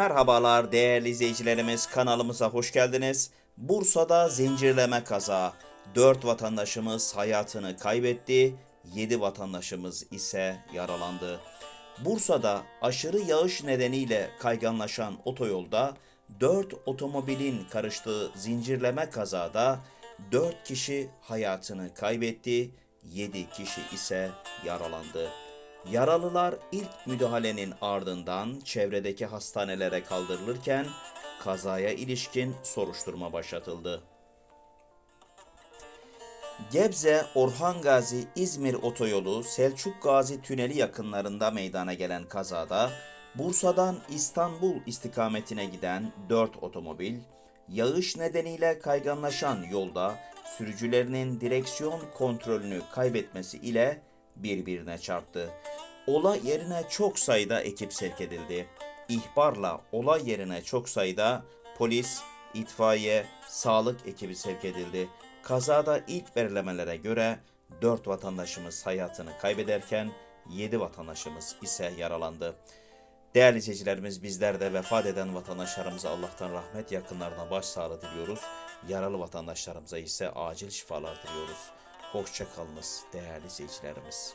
Merhabalar değerli izleyicilerimiz kanalımıza hoş geldiniz. Bursa'da zincirleme kaza. 4 vatandaşımız hayatını kaybetti, 7 vatandaşımız ise yaralandı. Bursa'da aşırı yağış nedeniyle kayganlaşan otoyolda 4 otomobilin karıştığı zincirleme kazada 4 kişi hayatını kaybetti, 7 kişi ise yaralandı. Yaralılar ilk müdahalenin ardından çevredeki hastanelere kaldırılırken kazaya ilişkin soruşturma başlatıldı. Gebze Orhan Gazi İzmir otoyolu Selçuk Gazi Tüneli yakınlarında meydana gelen kazada Bursa'dan İstanbul istikametine giden 4 otomobil yağış nedeniyle kayganlaşan yolda sürücülerinin direksiyon kontrolünü kaybetmesi ile birbirine çarptı. Olay yerine çok sayıda ekip sevk edildi. İhbarla olay yerine çok sayıda polis, itfaiye, sağlık ekibi sevk edildi. Kazada ilk belirlemelere göre 4 vatandaşımız hayatını kaybederken 7 vatandaşımız ise yaralandı. Değerli izleyicilerimiz bizler de vefat eden vatandaşlarımıza Allah'tan rahmet yakınlarına başsağlığı diliyoruz. Yaralı vatandaşlarımıza ise acil şifalar diliyoruz. Hoşça kalınız değerli izleyicilerimiz.